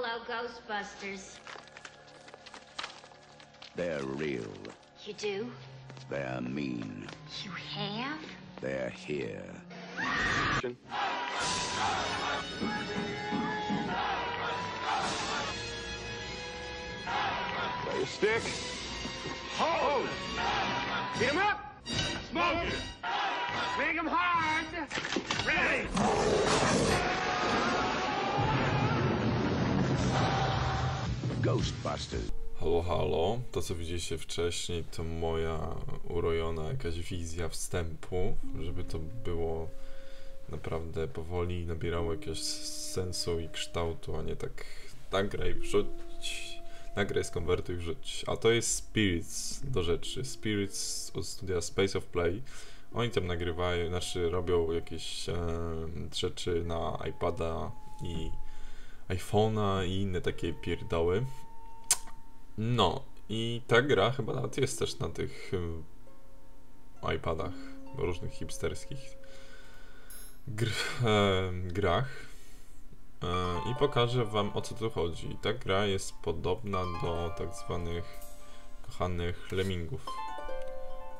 Hello, Ghostbusters. They're real. You do? They're mean. You have? They're here. Your stick? Hold! Beat him up! Smoke it! Make him hard! Ghostbusters. Halo, halo. To, co widzieliście wcześniej, to moja urojona jakaś wizja wstępu, żeby to było naprawdę powoli nabierało jakiegoś sensu i kształtu, a nie tak nagraj, wrzuć, nagraj, skonwertuj, wrzuć. A to jest Spirits do rzeczy. Spirits od studia Space of Play. Oni tam nagrywają, znaczy robią jakieś e, rzeczy na iPada i iPhone'a i inne takie pierdoły. No, i ta gra chyba nawet jest też na tych ym, iPadach różnych hipsterskich gr e, grach. E, I pokażę wam o co tu chodzi. Ta gra jest podobna do tak zwanych kochanych lemmingów.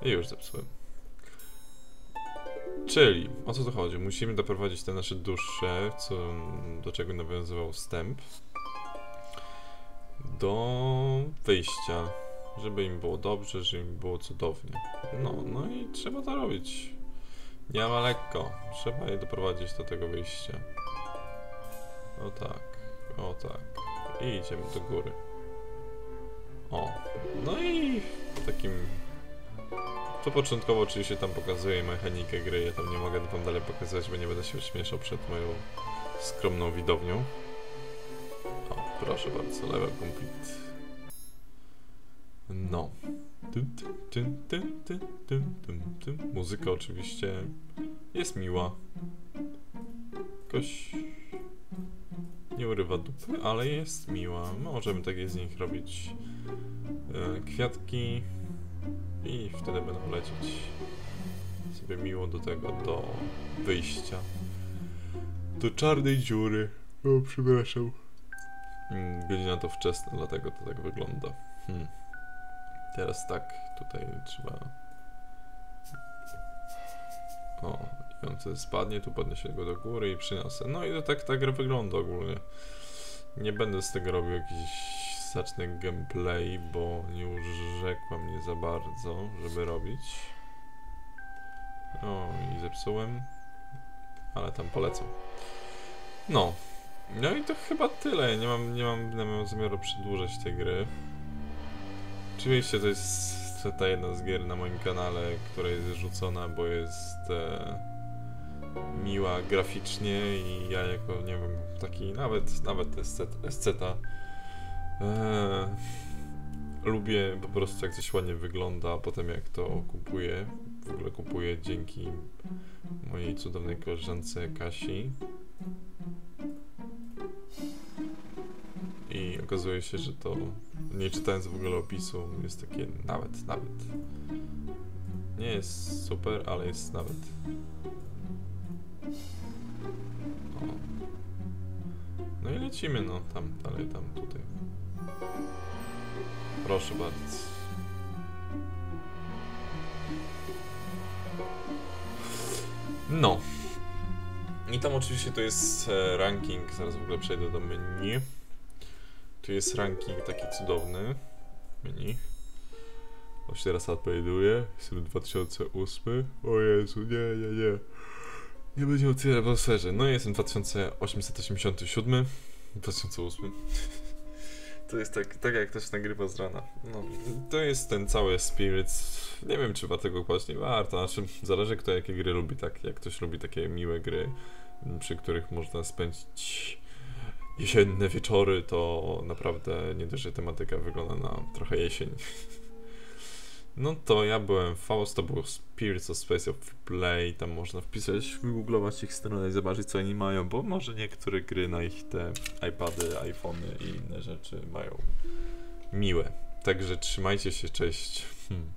I już zepsułem. Czyli, o co tu chodzi? Musimy doprowadzić te nasze dusze, co, do czego nawiązywał wstęp, do wyjścia, żeby im było dobrze, żeby im było cudownie. No, no i trzeba to robić. Nie ma lekko. Trzeba je doprowadzić do tego wyjścia. O tak, o tak. I idziemy do góry. O, no i takim to początkowo oczywiście tam pokazuje mechanikę gry, ja tam nie mogę wam dalej pokazywać, bo nie będę się śmieszał przed moją skromną widownią. O, proszę bardzo, level complete. No. Muzyka oczywiście jest miła. Jakoś nie urywa dupy, ale jest miła. Możemy takie z nich robić e, kwiatki, i wtedy będą lecieć sobie miło do tego, do wyjścia. Do czarnej dziury. O, przepraszam. Godzina to wczesna, dlatego to tak wygląda. Hmm. Teraz tak, tutaj trzeba... O, i on wtedy spadnie, tu podniesie go do góry i przyniosę. No i to tak ta gra wygląda ogólnie. Nie będę z tego robił jakiś zacny gameplay, bo nie urzekła mnie za bardzo, żeby robić. O, i zepsułem. Ale tam polecam. No. No i to chyba tyle. Nie mam, nie mam, nie mam zamiaru przedłużać tej gry. Oczywiście to jest ta jedna z gier na moim kanale, która jest rzucona, bo jest e, miła graficznie i ja jako, nie wiem, taki nawet, nawet esceta Eee, lubię po prostu jak coś ładnie wygląda, a potem jak to kupuję, w ogóle kupuję dzięki mojej cudownej koleżance Kasi. Okazuje się, że to, nie czytając w ogóle opisu, jest takie nawet, nawet. Nie jest super, ale jest nawet. O. No i lecimy, no, tam, dalej, tam, tutaj. Proszę bardzo. No. I tam oczywiście to jest e, ranking, zaraz w ogóle przejdę do menu. Tu jest ranking taki cudowny. Menu. Właśnie teraz upgrade'uję. Jestem 2008. O Jezu, nie, nie, nie. Nie będzie o tyle boserze. No jestem 2887. 2008. To jest tak, tak jak ktoś nagrywa z rana. No, to jest ten cały Spirits. Nie wiem, czy warto tego kłaść, nie warto. Znaczy, zależy kto jakie gry lubi, tak? Jak ktoś lubi takie miłe gry, przy których można spędzić jesienne wieczory, to naprawdę nie dość, że tematyka wygląda na trochę jesień. No to ja byłem Faust, to był Spirits of Space of Play, tam można wpisać, wygooglować ich stronę i zobaczyć co oni mają, bo może niektóre gry na ich te iPady, iPhony i inne rzeczy mają miłe. Także trzymajcie się, cześć. Hmm.